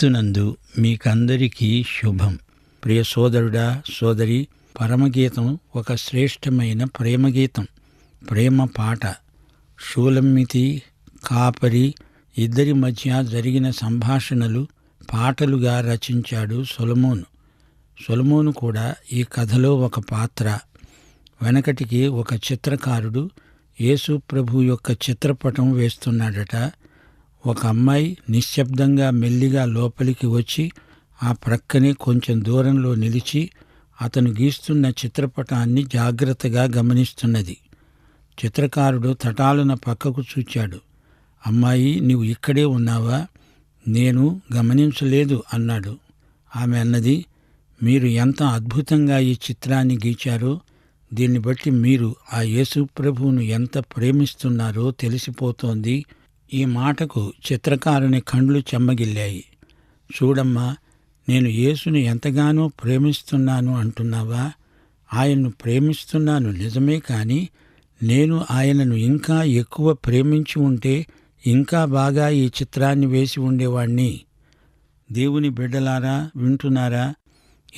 క్రీస్తునందు మీకందరికీ శుభం. ప్రియ సోదరుడా సోదరి పరమగీతం ఒక శ్రేష్టమైన ప్రేమగీతం. ప్రేమ పాట. షూలమ్మితి కాపరి ఇద్దరి మధ్య జరిగిన సంభాషణలు పాటలుగా రచించాడు సొలమోను. సొలమోను కూడా ఈ కథలో ఒక పాత్ర. వెనకటికి ఒక చిత్రకారుడు యేసు ప్రభు యొక్క చిత్రపటం వేస్తున్నాడట. ఒక అమ్మాయి నిశ్శబ్దంగా మెల్లిగా లోపలికి వచ్చి ఆ ప్రక్కనే కొంచెం దూరంలో నిలిచి అతను గీస్తున్న చిత్రపటాన్ని జాగ్రత్తగా గమనిస్తున్నది. చిత్రకారుడు తటాలున పక్కకు చూచాడు. అమ్మాయి నీవు ఇక్కడే ఉన్నావా? నేను గమనించలేదు అన్నాడు. ఆమె అన్నది మీరు ఎంత అద్భుతంగా ఈ చిత్రాన్ని గీచారో దీన్ని బట్టి మీరు ఆ యేసు ప్రభువును ఎంత ప్రేమిస్తున్నారో తెలిసిపోతోంది. ఈ మాటకు చిత్రకారుని కండ్లు చెమ్మగిల్లాయి. చూడమ్మా నేను యేసుని ఎంతగానో ప్రేమిస్తున్నాను అంటున్నావా? ఆయన్ను ప్రేమిస్తున్నాను నిజమే కానీ నేను ఆయనను ఇంకా ఎక్కువ ప్రేమించి ఉంటే ఇంకా బాగా ఈ చిత్రాన్ని వేసి ఉండేవాణ్ణి. దేవుని బిడ్డలారా వింటున్నారా?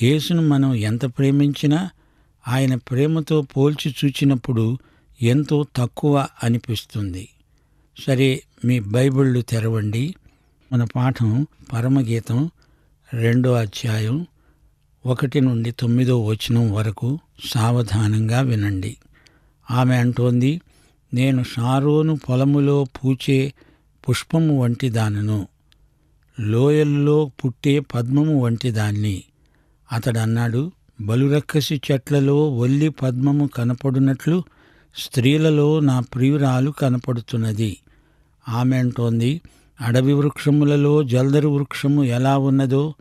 యేసును మనం ఎంత ప్రేమించినా ఆయన ప్రేమతో పోల్చి చూచినప్పుడు ఎంతో తక్కువ అనిపిస్తుంది. సరే మీ బైబిళ్ళు తెరవండి. మన పాఠం పరమగీతం రెండో అధ్యాయం ఒకటి నుండి తొమ్మిదో వచనం వరకు సావధానంగా వినండి. ఆమె అంటోంది నేను షారోను పొలములో పూచే పుష్పము వంటి దానను లోయల్లో పుట్టే పద్మము వంటి దాన్ని. అతడన్నాడు బలురక్కసి చెట్లలో ఒల్లి పద్మము కనపడునట్లు స్త్రీలలో నా ప్రియురాలు కనపడుతున్నది. ఆమె అంటోంది అడవి వృక్షములలో జల్దరు వృక్షము ఎలా ఉన్నదో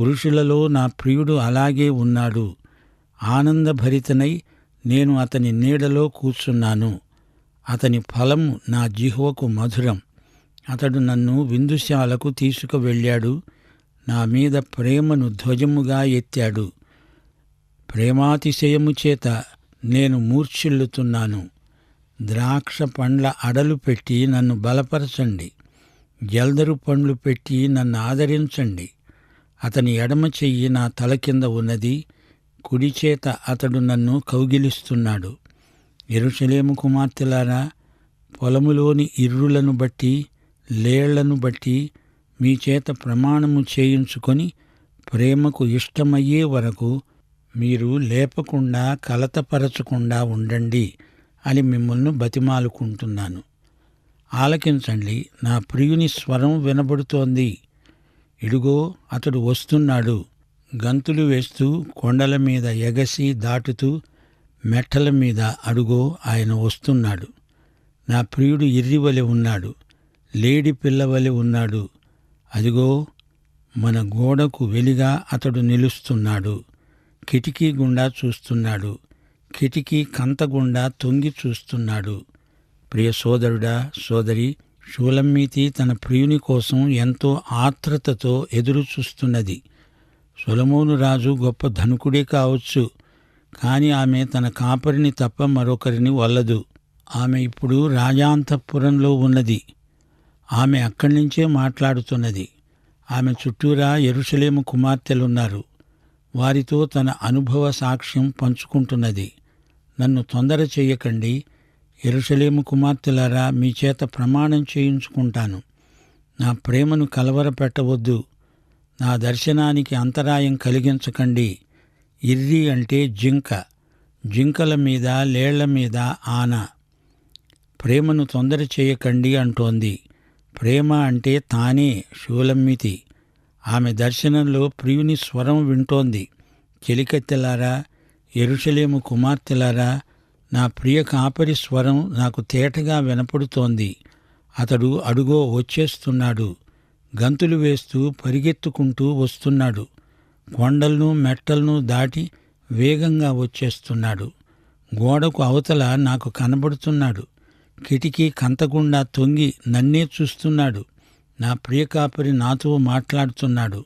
పురుషులలో నా ప్రియుడు అలాగే ఉన్నాడు. ఆనందభరితనై నేను అతని నీడలో కూర్చున్నాను. అతని ఫలము నా జిహ్వకు మధురం. అతడు నన్ను విందుశాలకు తీసుకువెళ్ళాడు. నా మీద ప్రేమను ధ్వజముగా ఎత్తాడు. ప్రేమాతిశయము చేత నేను మూర్ఛిల్లుతున్నాను. ద్రాక్ష పండ్ల అడలు పెట్టి నన్ను బలపరచండి. జల్దరు పండ్లు పెట్టి నన్ను ఆదరించండి. అతని ఎడమ చెయ్యి నా తల కింద ఉన్నది. కుడి చేత అతడు నన్ను కౌగిలిస్తున్నాడు. ఎరుషలేము కుమార్తెలారా పొలములోని ఇర్రులను బట్టి లేళ్ళను బట్టి మీ చేత ప్రమాణము చేయించుకొని ప్రేమకు ఇష్టమయ్యే వరకు మీరు లేపకుండా కలతపరచకుండా ఉండండి. అని మిమ్మల్ని బతిమాలుకుంటున్నాను. ఆలకించండి నా ప్రియుని స్వరం వినబడుతోంది. ఇడుగో అతడు వస్తున్నాడు. గంతులు వేస్తూ కొండల మీద ఎగసి దాటుతూ మెట్టల మీద అడుగో ఆయన వస్తున్నాడు. నా ప్రియుడు ఇర్రివలె ఉన్నాడు. లేడి పిల్లవలె ఉన్నాడు. అదిగో మన గోడకు వెలిగా అతడు నిలుస్తున్నాడు. కిటికీ గుండా చూస్తున్నాడు. కిటికీ కంతగుండా తొంగి చూస్తున్నాడు. ప్రియ సోదరుడా సోదరి షూలమ్మీతి తన ప్రియుని కోసం ఎంతో ఆత్రతతో ఎదురు చూస్తున్నది. సొలమోను రాజు గొప్ప ధనుకుడే కావచ్చు కాని ఆమె తన కాపరిని తప్ప మరొకరిని వల్లదు. ఆమె ఇప్పుడు రాజాంతఃపురంలో ఉన్నది. ఆమె అక్కడి నుంచే మాట్లాడుతున్నది. ఆమె చుట్టూరా ఎరుసలేము కుమార్తెలున్నారు. వారితో తన అనుభవ సాక్ష్యం పంచుకుంటున్నది. నన్ను తొందర చెయ్యకండి ఎరుసలేము కుమార్తెలారా మీ చేత ప్రమాణం చేయించుకుంటాను. నా ప్రేమను కలవరపెట్టవద్దు. నా దర్శనానికి అంతరాయం కలిగించకండి. ఇర్రి అంటే జింక. జింకల మీద లేళ్ళ మీద ఆన. ప్రేమను తొందర చేయకండి అంటోంది. ప్రేమ అంటే తానే శూలమ్మితి ఆమె దర్శనంలో ప్రియుని స్వరం వింటోంది. చెలికత్తెలారా ఎరుషలేము కుమార్తెలారా నా ప్రియ కాపరి స్వరం నాకు తేటగా వినపడుతోంది. అతడు అడుగో వచ్చేస్తున్నాడు. గంతులు వేస్తూ పరిగెత్తుకుంటూ వస్తున్నాడు. కొండలను మెట్టలను దాటి వేగంగా వచ్చేస్తున్నాడు. గోడకు అవతల నాకు కనబడుతున్నాడు. కిటికీ కంతకుండా తొంగి నన్నే చూస్తున్నాడు. నా ప్రియకాపరి నాతో మాట్లాడుతున్నాడు.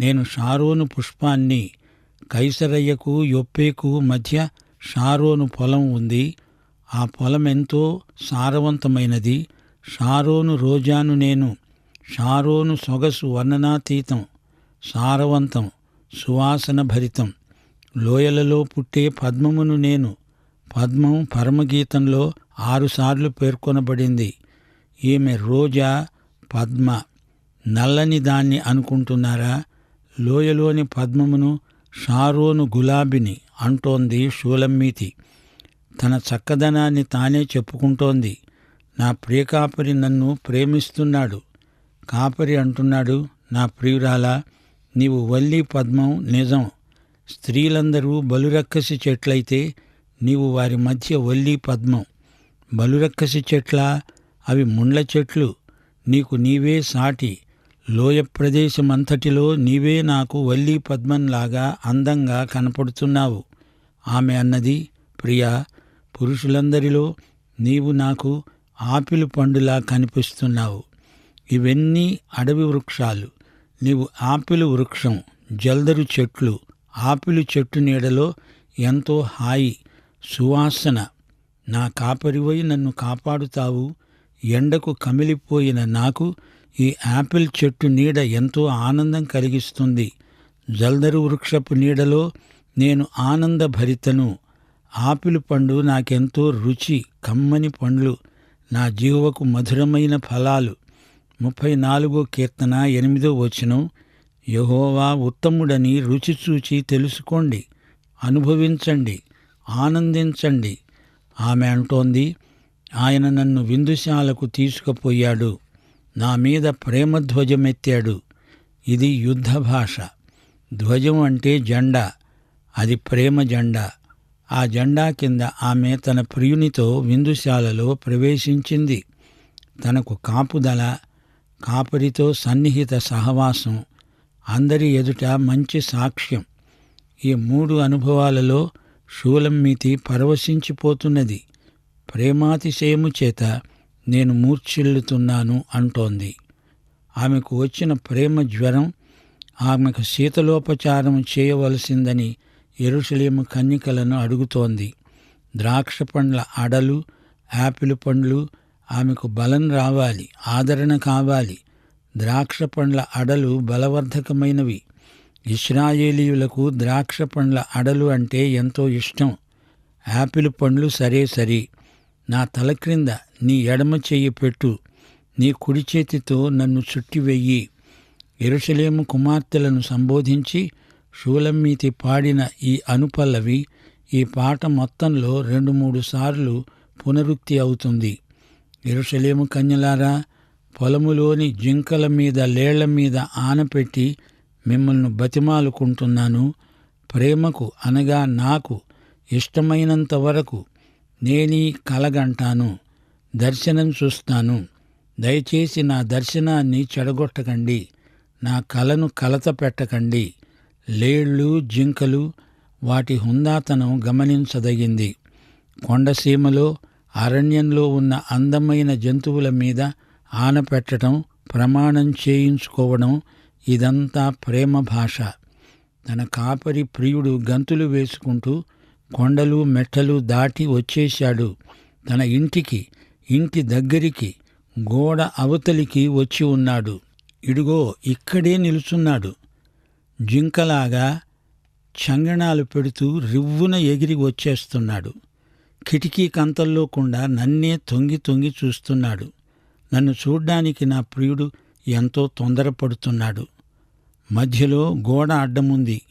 నేను షారోను పుష్పాన్ని కైసరయ్యకు యొప్పేకు మధ్య షారోను పొలం ఉంది. ఆ పొలం ఎంతో సారవంతమైనది. షారోను రోజాను నేను. షారోను సొగసు వర్ణనాతీతం. సారవంతం సువాసన భరితం లోయలలో పుట్టే పద్మమును నేను. పద్మం పరమగీతంలో ఆరుసార్లు పేర్కొనబడింది. ఈమె రోజా పద్మ. నల్లని దాన్ని అనుకుంటున్నారా? లోయలోని పద్మమును షారోను గులాబిని అంటోంది షూలమ్మీతి. తన చక్కదనాన్ని తానే చెప్పుకుంటోంది. నా ప్రియకాపరి నన్ను ప్రేమిస్తున్నాడు. కాపరి అంటున్నాడు నా ప్రియురాలా నీవు వల్లి పద్మం నిజం. స్త్రీలందరూ బలురక్కసి చెట్లయితే నీవు వారి మధ్య వల్లి పద్మం. బలురక్కసి చెట్ల అవి ముండ్ల చెట్లు. నీకు నీవే సాటి. లోయ ప్రదేశమంతటిలో నీవే నాకు వల్లి పద్మంలాగా అందంగా కనపడుతున్నావు ఆమె అన్నది ప్రియా పురుషులందరిలో నీవు నాకు ఆపిల్ పండులా కనిపిస్తున్నావు. ఇవన్నీ అడవి వృక్షాలు. నీవు ఆపిల్ వృక్షం జల్దరు చెట్లు. ఆపిలు చెట్టు నీడలో ఎంతో హాయి సువాసన. నా కాపరివై నన్ను కాపాడుతావు. ఎండకు కమిలిపోయిన నాకు ఈ యాపిల్ చెట్టు నీడ ఎంతో ఆనందం కలిగిస్తుంది. జల్దరు వృక్షపు నీడలో నేను ఆనందభరితను. ఆపిల్ పండు నాకెంతో రుచి కమ్మని పండ్లు నా జీవకు మధురమైన ఫలాలు. ముప్పై నాలుగో కీర్తన ఎనిమిదో వచనం యహోవా ఉత్తముడని రుచి చూచి తెలుసుకోండి అనుభవించండి ఆనందించండి. ఆమె అంటోంది ఆయన నన్ను విందుశాలకు తీసుకుపోయాడు. నా మీద ప్రేమ ధ్వజమెత్తాడు ఇది యుద్ధ భాష. ధ్వజం అంటే జెండా. అది ప్రేమ జెండా. ఆ జెండా కింద ఆమె తన ప్రియునితో విందుశాలలో ప్రవేశించింది. తనకు కాపుదల కాపరితో సన్నిహిత సహవాసం అందరి ఎదుట మంచి సాక్ష్యం. ఈ మూడు అనుభవాలలో షూలమ్మీతి పరవశించిపోతున్నది. ప్రేమాతిశయము చేత నేను మూర్ఛిల్లుతున్నాను అంటోంది. ఆమెకు వచ్చిన ప్రేమ జ్వరం ఆమెకు శీతలోపచారం చేయవలసిందని ఎరుసలేము కన్నికలను అడుగుతోంది. ద్రాక్ష పండ్ల అడలు యాపిల్ పండ్లు ఆమెకు బలం రావాలి ఆదరణ కావాలి. ద్రాక్ష పండ్ల అడలు బలవర్ధకమైనవి. ఇస్రాయేలీయులకు ద్రాక్ష పండ్ల అడలు అంటే ఎంతో ఇష్టం. యాపిల్ పండ్లు సరే సరి. నా తల క్రింద నీ ఎడమ చెయ్యి పెట్టు. నీ కుడి చేతితో నన్ను చుట్టివెయ్యి ఎరుసలేము కుమార్తెలను సంబోధించి షూలమ్మీతి పాడిన ఈ అనుపల్లవి ఈ పాట మొత్తంలో రెండు మూడు సార్లు పునరుక్తి అవుతుంది. ఎరుసలేము కన్యలారా పొలములోని జింకల మీద లేళ్ళ మీద ఆనపెట్టి మిమ్మల్ని బతిమాలుకుంటున్నాను. ప్రేమకు అనగా నాకు ఇష్టమైనంత వరకు నేనీ కలగంటాను దర్శనం చూస్తాను. దయచేసి నా దర్శనాన్ని చెడగొట్టకండి. నా కలను కలత పెట్టకండి. లేళ్ళు జింకలు వాటి హుందాతనం గమనించదగింది. కొండసీమలో అరణ్యంలో ఉన్న అందమైన జంతువుల మీద ఆనపెట్టడం ప్రమాణం చేయించుకోవడం ఇదంతా ప్రేమ భాష. తన కాపరి ప్రియుడు గంతులు వేసుకుంటూ కొండలు మెట్టలు దాటి వచ్చేశాడు. తన ఇంటికి ఇంటి దగ్గరికి గోడ అవతలికి వచ్చి ఉన్నాడు. ఇడుగో ఇక్కడే నిలుచున్నాడు. జింకలాగా చంగణాలు పెడుతూ రివ్వున ఎగిరి వచ్చేస్తున్నాడు. కిటికీ కంతల్లో కూడా నన్నే తొంగి తొంగి చూస్తున్నాడు. నన్ను చూడ్డానికి నా ప్రియుడు ఎంతో తొందరపడుతున్నాడు. మధ్యలో గోడ అడ్డముంది.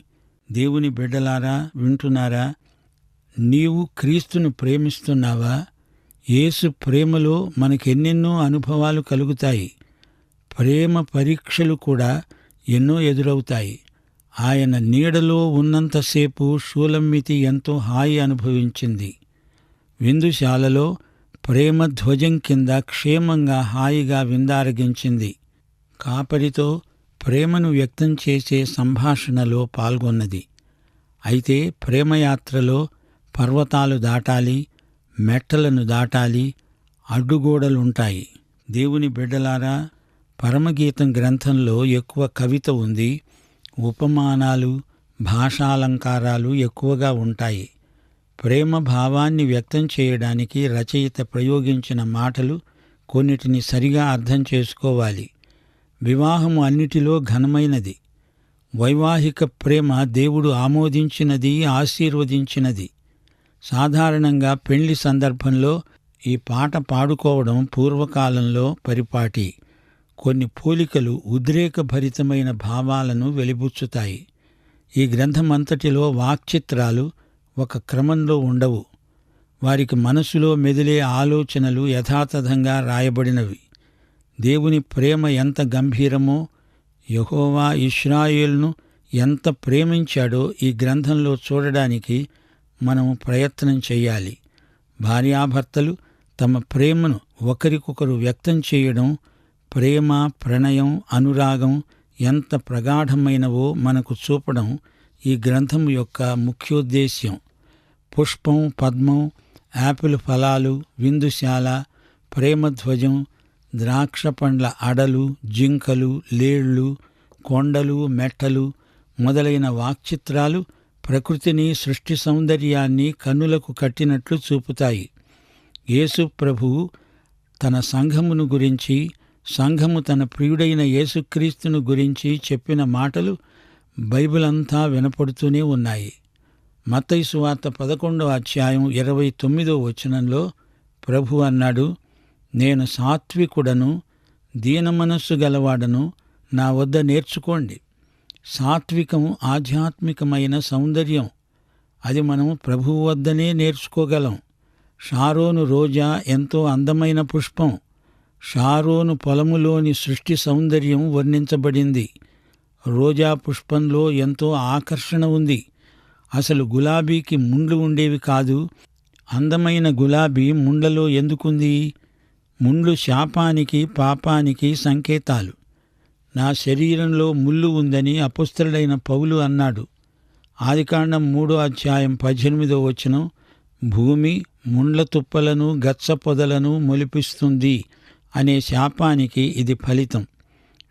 దేవుని బిడ్డలారా వింటున్నారా? నీవు క్రీస్తును ప్రేమిస్తున్నావా? యేసు ప్రేమలో మనకెన్నెన్నో అనుభవాలు కలుగుతాయి. ప్రేమ పరీక్షలు కూడా ఎన్నో ఎదురవుతాయి. ఆయన నీడలో ఉన్నంతసేపు షూలమ్మితి ఎంతో హాయి అనుభవించింది. విందుశాలలో ప్రేమ ధ్వజం కింద క్షేమంగా హాయిగా విందారగించింది. కాపరితో ప్రేమను వ్యక్తం చేసే సంభాషణలో పాల్గొన్నది. అయితే ప్రేమయాత్రలో పర్వతాలు దాటాలి మెట్టలను దాటాలి అడ్డుగోడలుంటాయి. దేవుని బిడ్డలారా పరమగీతం గ్రంథంలో ఎక్కువ కవిత ఉంది. ఉపమానాలు భాషాలంకారాలు ఎక్కువగా ఉంటాయి. ప్రేమ భావాన్ని వ్యక్తం చేయడానికి రచయిత ప్రయోగించిన మాటలు కొన్నిటిని సరిగా అర్థం చేసుకోవాలి. వివాహము అన్నిటిలో ఘనమైనది. వైవాహిక ప్రేమ దేవుడు ఆమోదించినది ఆశీర్వదించినది. సాధారణంగా పెళ్ళి సందర్భంలో ఈ పాట పాడుకోవడం పూర్వకాలంలో పరిపాటి. కొన్ని పోలికలు ఉద్రేకభరితమైన భావాలను వెలిబుచ్చుతాయి. ఈ గ్రంథమంతటిలో వాక్చిత్రాలు ఒక క్రమంలో ఉండవు. వారికి మనసులో మెదిలే ఆలోచనలు యథాతథంగా రాయబడినవి. దేవుని ప్రేమ ఎంత గంభీరమో యహోవా ఇస్రాయేల్ను ఎంత ప్రేమించాడో ఈ గ్రంథంలో చూడడానికి మనం ప్రయత్నం చేయాలి. భార్యాభర్తలు తమ ప్రేమను ఒకరికొకరు వ్యక్తం చేయడం ప్రేమ ప్రణయం అనురాగం ఎంత ప్రగాఢమైనవో మనకు చూపడం ఈ గ్రంథం యొక్క ముఖ్యోద్దేశ్యం. పుష్పం పద్మం యాపిల్ ఫలాలు విందుశాల ప్రేమధ్వజం ద్రాక్ష పండ్ల అడలు జింకలు లేళ్ళు కొండలు మెట్టలు మొదలైన వాక్చిత్రాలు ప్రకృతిని సృష్టి సౌందర్యాన్ని కన్నులకు కట్టినట్లు చూపుతాయి. యేసు ప్రభువు తన సంఘమును గురించి సంఘము తన ప్రియుడైన యేసుక్రీస్తును గురించి చెప్పిన మాటలు బైబిల్ అంతా వినపడుతూనే ఉన్నాయి. మత్తైసు వార్త పదకొండవ అధ్యాయం ఇరవై తొమ్మిదో వచనంలో ప్రభు అన్నాడు నేను సాత్వికుడను దీనమనస్సు గలవాడను నా వద్ద నేర్చుకోండి. సాత్వికం ఆధ్యాత్మికమైన సౌందర్యం. అది మనం ప్రభువు వద్దనే నేర్చుకోగలం. షారోను రోజా ఎంతో అందమైన పుష్పం. షారోను పొలములోని సృష్టి సౌందర్యం వర్ణించబడింది. రోజా పుష్పంలో ఎంతో ఆకర్షణ ఉంది. అసలు గులాబీకి ముండ్లు ఉండేవి కాదు. అందమైన గులాబీ ముండ్లలో ఎందుకుంది? ముండ్లు శాపానికి పాపానికి సంకేతాలు. నా శరీరంలో ముళ్ళు ఉందని అపుస్తరుడైన పౌలు అన్నాడు. ఆదికాండం మూడో అధ్యాయం పద్దెనిమిదో వచనం భూమి ముండ్ల తుప్పలను గచ్చ పొదలను మొలిపిస్తుంది అనే శాపానికి ఇది ఫలితం.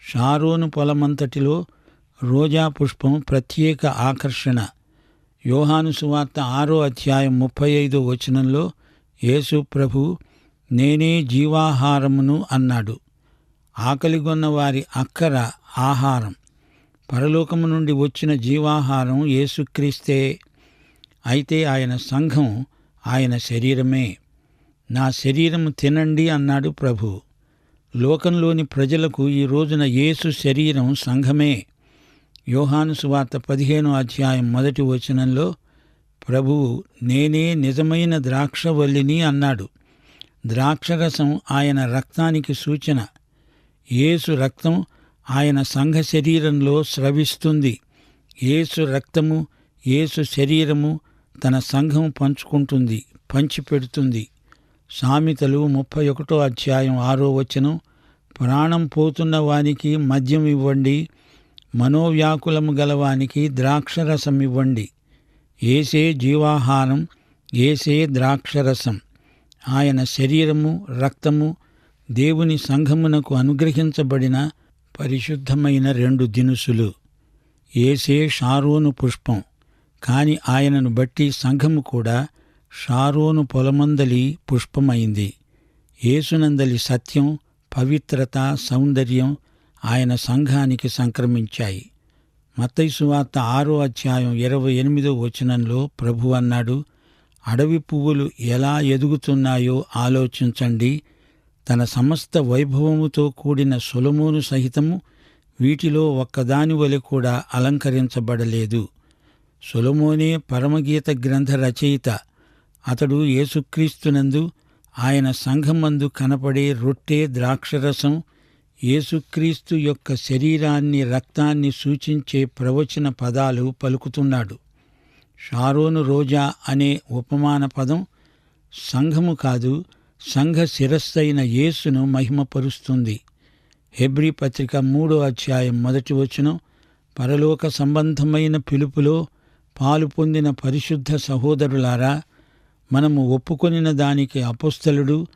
షారోను పొలమంతటిలో రోజా పుష్పం ప్రత్యేక ఆకర్షణ. యోహాను సువార్త ఆరో అధ్యాయం ముప్పై ఐదో వచనంలో యేసు ప్రభు నేనే జీవాహారమును అన్నాడు. ఆకలిగొన్న వారి అక్కర ఆహారం. పరలోకము నుండి వచ్చిన జీవాహారం యేసుక్రీస్తే. అయితే ఆయన సంఘం ఆయన శరీరమే. నా శరీరము తినండి అన్నాడు ప్రభు. లోకంలోని ప్రజలకు ఈ రోజున యేసు శరీరం సంఘమే. యోహాను సువార్త పదిహేను అధ్యాయం మొదటి వచనంలో ప్రభువు నేనే నిజమైన ద్రాక్షవల్లిని అన్నాడు. ద్రాక్షరసం ఆయన రక్తానికి సూచన. యేసు రక్తం ఆయన సంఘ శరీరంలో స్రవిస్తుంది. యేసు రక్తము యేసు శరీరము తన సంఘం పంచుకుంటుంది పంచిపెడుతుంది. సామెతలు ముప్పై ఒకటో అధ్యాయం ఆరో వచనం ప్రాణం పోతున్న వానికి మద్యం ఇవ్వండి మనోవ్యాకులము గలవానికి ద్రాక్షరసం ఇవ్వండి. ఏసే జీవాహారం ఏసే ద్రాక్షరసం. ఆయన శరీరము రక్తము దేవుని సంఘమునకు అనుగ్రహించబడిన పరిశుద్ధమైన రెండు దినుసులు ఏసే షారోను పుష్పం. కాని ఆయనను బట్టి సంఘము కూడా షారోను పొలమందలి పుష్పమైంది. యేసునందలి సత్యం పవిత్రత సౌందర్యం ఆయన సంఘానికి సంక్రమించాయి. మతైసువార్త ఆరో అధ్యాయం ఇరవై ఎనిమిదో వచనంలో ప్రభు అన్నాడు అడవి పువ్వులు ఎలా ఎదుగుతున్నాయో ఆలోచించండి. తన సమస్త వైభవముతో కూడిన సొలమోను సహితము వీటిలో ఒక్కదాని వలె కూడా అలంకరించబడలేదు. సొలమోనే పరమగీత గ్రంథ రచయిత. అతడు యేసుక్రీస్తునందు ఆయన సంఘమందు కనపడే రొట్టె ద్రాక్షరసం యేసుక్రీస్తు యొక్క శరీరాన్ని రక్తాన్ని సూచించే ప్రవచన పదాలు పలుకుతున్నాడు. షారోను రోజా అనే ఉపమాన పదం సంఘము కాదు సంఘ శిరస్సైన యేసును మహిమపరుస్తుంది. హెబ్రీ పత్రిక మూడో అధ్యాయం మొదటి వచనం పరలోక సంబంధమైన పిలుపులో పాలు పొందిన పరిశుద్ధ సహోదరులారా మనము ఒప్పుకొనిన దానికి అపుస్తలుడు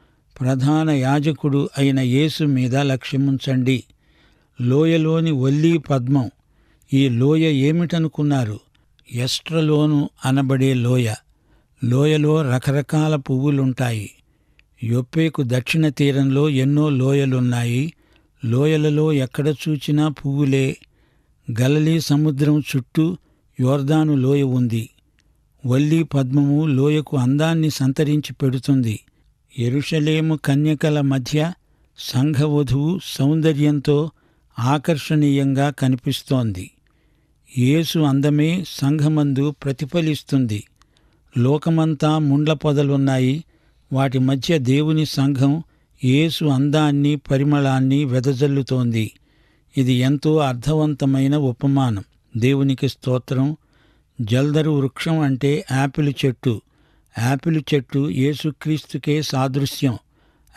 ప్రధాన యాజకుడు అయిన యేసు మీద లక్ష్యముంచండి. లోయలోని ఒల్లీ పద్మం ఈ లోయ ఏమిటనుకున్నారు? ఎస్ట్రలోను అనబడే లోయ లోయలో రకరకాల పువ్వులుంటాయి. యొప్పేకు దక్షిణ తీరంలో ఎన్నో లోయలున్నాయి. లోయలలో ఎక్కడ చూచినా పువ్వులే. గలలీ సముద్రం చుట్టూ యోర్దాను లోయ ఉంది. వల్లి పద్మము లోయకు అందాన్ని సంతరించి పెడుతుంది. ఎరుషలేము కన్యకల మధ్య సంఘవధువు సౌందర్యంతో ఆకర్షణీయంగా కనిపిస్తోంది. యేసు అందమే సంఘమందు ప్రతిఫలిస్తుంది. లోకమంతా ముండ్ల పొదలున్నాయి. వాటి మధ్య దేవుని సంఘం యేసు అందాన్ని పరిమళాన్ని వెదజల్లుతోంది. ఇది ఎంతో అర్థవంతమైన ఉపమానం. దేవునికి స్తోత్రం. జల్దరు వృక్షం అంటే యాపిల్ చెట్టు. యాపిల్ చెట్టు యేసుక్రీస్తుకే సాదృశ్యం.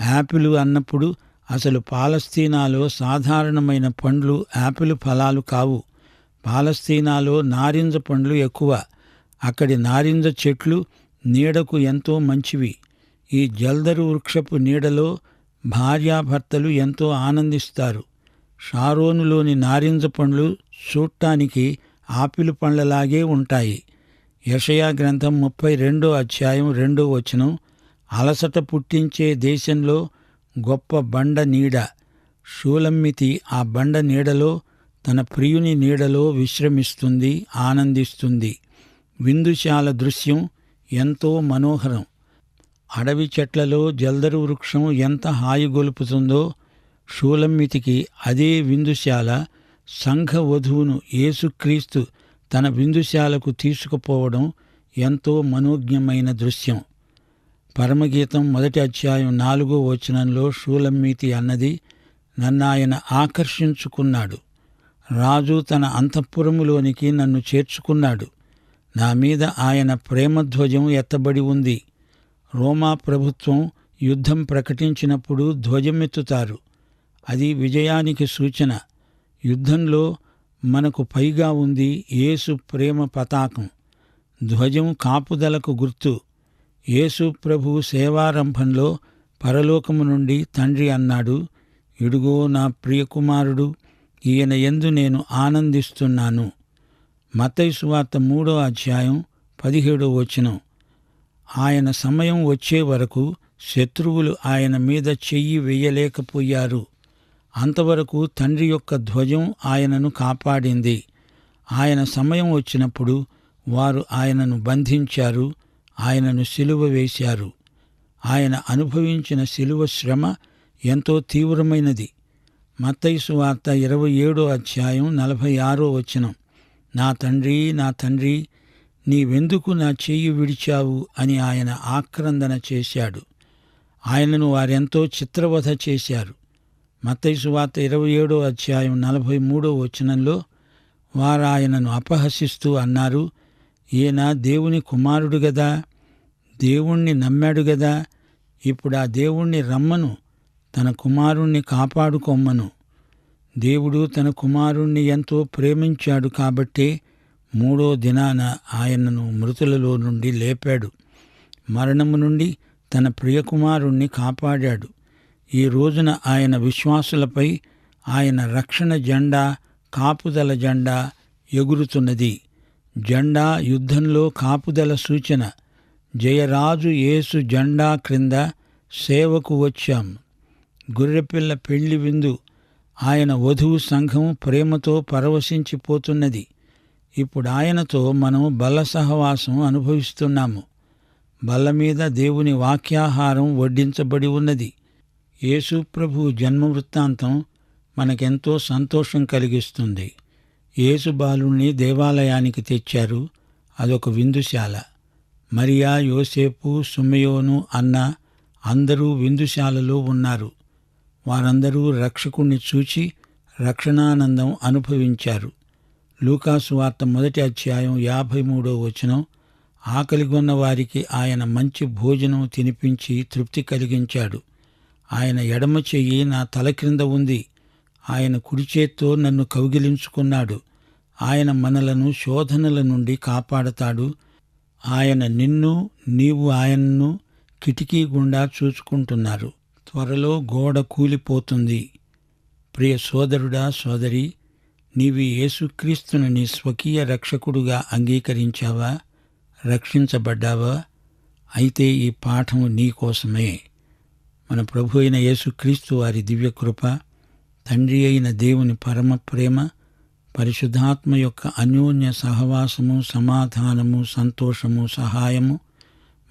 యాపిల్ అన్నప్పుడు అసలు పాలస్తీనాలో సాధారణమైన పండ్లు యాపిల్ ఫలాలు కావు. పాలస్తీనాలో నారింజ పండ్లు ఎక్కువ. అక్కడి నారింజ చెట్లు నీడకు ఎంతో మంచివి. ఈ జల్దరు వృక్షపు నీడలో భార్యాభర్తలు ఎంతో ఆనందిస్తారు. షారోనులోని నారింజ పండ్లు చూడటానికి ఆపిల్ పండ్లలాగే ఉంటాయి. యషయా గ్రంథం ముప్పై రెండో అధ్యాయం రెండో వచనం అలసట పుట్టించే దేశంలో గొప్ప బండ నీడ. షూలమ్మితి ఆ బండ నీడలో తన ప్రియుని నీడలో విశ్రమిస్తుంది ఆనందిస్తుంది. విందుశాల దృశ్యం ఎంతో మనోహరం. అడవి చెట్లలో జల్దరు వృక్షం ఎంత హాయిగొలుపుతుందో షూలమ్మితికి అదే విందుశాల సంఘ వధువును యేసుక్రీస్తు తన విందుశాలకు తీసుకుపోవడం ఎంతో మనోజ్ఞమైన దృశ్యం. పరమగీతం మొదటి అధ్యాయం నాలుగో వచనంలో షూలమ్మీతి అన్నది నన్నాయన ఆకర్షించుకున్నాడు. రాజు తన అంతఃపురములోనికి నన్ను చేర్చుకున్నాడు. నా మీద ఆయన ప్రేమధ్వజం ఎత్తబడి ఉంది. రోమా ప్రభుత్వం యుద్ధం ప్రకటించినప్పుడు ధ్వజమెత్తుతారు. అది విజయానికి సూచన. యుద్ధంలో మనకు పైగా ఉంది యేసు ప్రేమ పతాకం. ధ్వజం కాపుదలకు గుర్తు. యేసు ప్రభు సేవారంభంలో పరలోకము నుండి తండ్రి అన్నాడు ఇడుగో నా ప్రియకుమారుడు ఈయన ఎందు నేను ఆనందిస్తున్నాను. మతైసు వార్త మూడో అధ్యాయం పదిహేడో వచనం. ఆయన సమయం వచ్చే వరకు శత్రువులు ఆయన మీద చెయ్యి వెయ్యలేకపోయారు అంతవరకు తండ్రి యొక్క ధ్వజం ఆయనను కాపాడింది. ఆయన సమయం వచ్చినప్పుడు వారు ఆయనను బంధించారు ఆయనను సిలువ వేశారు. ఆయన అనుభవించిన సిలువ శ్రమ ఎంతో తీవ్రమైనది. మత్తైసు వార్త ఇరవై ఏడో అధ్యాయం నలభై ఆరో వచనం. నా తండ్రి నా తండ్రి నీవెందుకు నా చెయ్యి విడిచావు అని ఆయన ఆక్రందన చేశాడు. ఆయనను వారెంతో చిత్రవధ చేశారు. మత్తైసు వార్త ఇరవై ఏడో అధ్యాయం నలభై మూడో వచనంలో వారు ఆయనను అపహసిస్తూ అన్నారు ఈయన దేవుని కుమారుడు గదా దేవుణ్ణి నమ్మాడు గదా ఇప్పుడు ఆ దేవుణ్ణి రమ్మను తన కుమారుణ్ణి కాపాడుకొమ్మను. దేవుడు తన కుమారుణ్ణి ఎంతో ప్రేమించాడు కాబట్టే మూడో దినాన ఆయనను మృతులలో నుండి లేపాడు. మరణము నుండి తన ప్రియకుమారుణ్ణి కాపాడాడు. ఈ రోజున ఆయన విశ్వాసులపై ఆయన రక్షణ జెండా కాపుదల జెండా ఎగురుతున్నది. జెండా యుద్ధంలో కాపుదల సూచన. జయరాజు యేసు జెండా క్రింద సేవకు వచ్చాం. గొర్రెపిల్ల పెళ్ళి విందు. ఆయన వధువు సంఘం ప్రేమతో పరవశించిపోతున్నది. ఇప్పుడు ఆయనతో మనం బల్ల సహవాసం అనుభవిస్తున్నాము. బల్ల మీద దేవుని వాక్యాహారం వడ్డించబడి ఉన్నది. యేసుప్రభు జన్మ వృత్తాంతం మనకెంతో సంతోషం కలిగిస్తుంది. యేసు బాలుణ్ణి దేవాలయానికి తెచ్చారు. అదొక విందుశాల. మరియా యోసేపు సుమయోను అన్న అందరూ విందుశాలలో ఉన్నారు. వారందరూ రక్షకుణ్ణి చూచి రక్షణానందం అనుభవించారు. లూకాసు వార్త మొదటి అధ్యాయం యాభై మూడో వచనం ఆకలిగొన్న వారికి ఆయన మంచి భోజనం తినిపించి తృప్తి కలిగించాడు. ఆయన ఎడమ చెయ్యి నా తల క్రింద ఉంది. ఆయన కుడి చేత్తో నన్ను కౌగిలించుకున్నాడు. ఆయన మనలను శోధనల నుండి కాపాడతాడు. ఆయన నిన్ను నీవు ఆయన్ను కిటికీ గుండా చూసుకుంటున్నారు. త్వరలో గోడ కూలిపోతుంది. ప్రియ సోదరుడా సోదరి నీవి యేసుక్రీస్తుని నీ స్వకీయ రక్షకుడుగా అంగీకరించావా? రక్షించబడ్డావా? అయితే ఈ పాఠము నీ కోసమే. మన ప్రభు అయిన యేసుక్రీస్తు వారి దివ్యకృప తండ్రి అయిన దేవుని పరమ ప్రేమ పరిశుద్ధాత్మ యొక్క అన్యోన్య సహవాసము సమాధానము సంతోషము సహాయము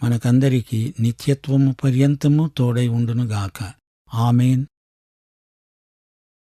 మనకందరికీ నిత్యత్వము పర్యంతము తోడై ఉండునుగాక. ఆమెన్.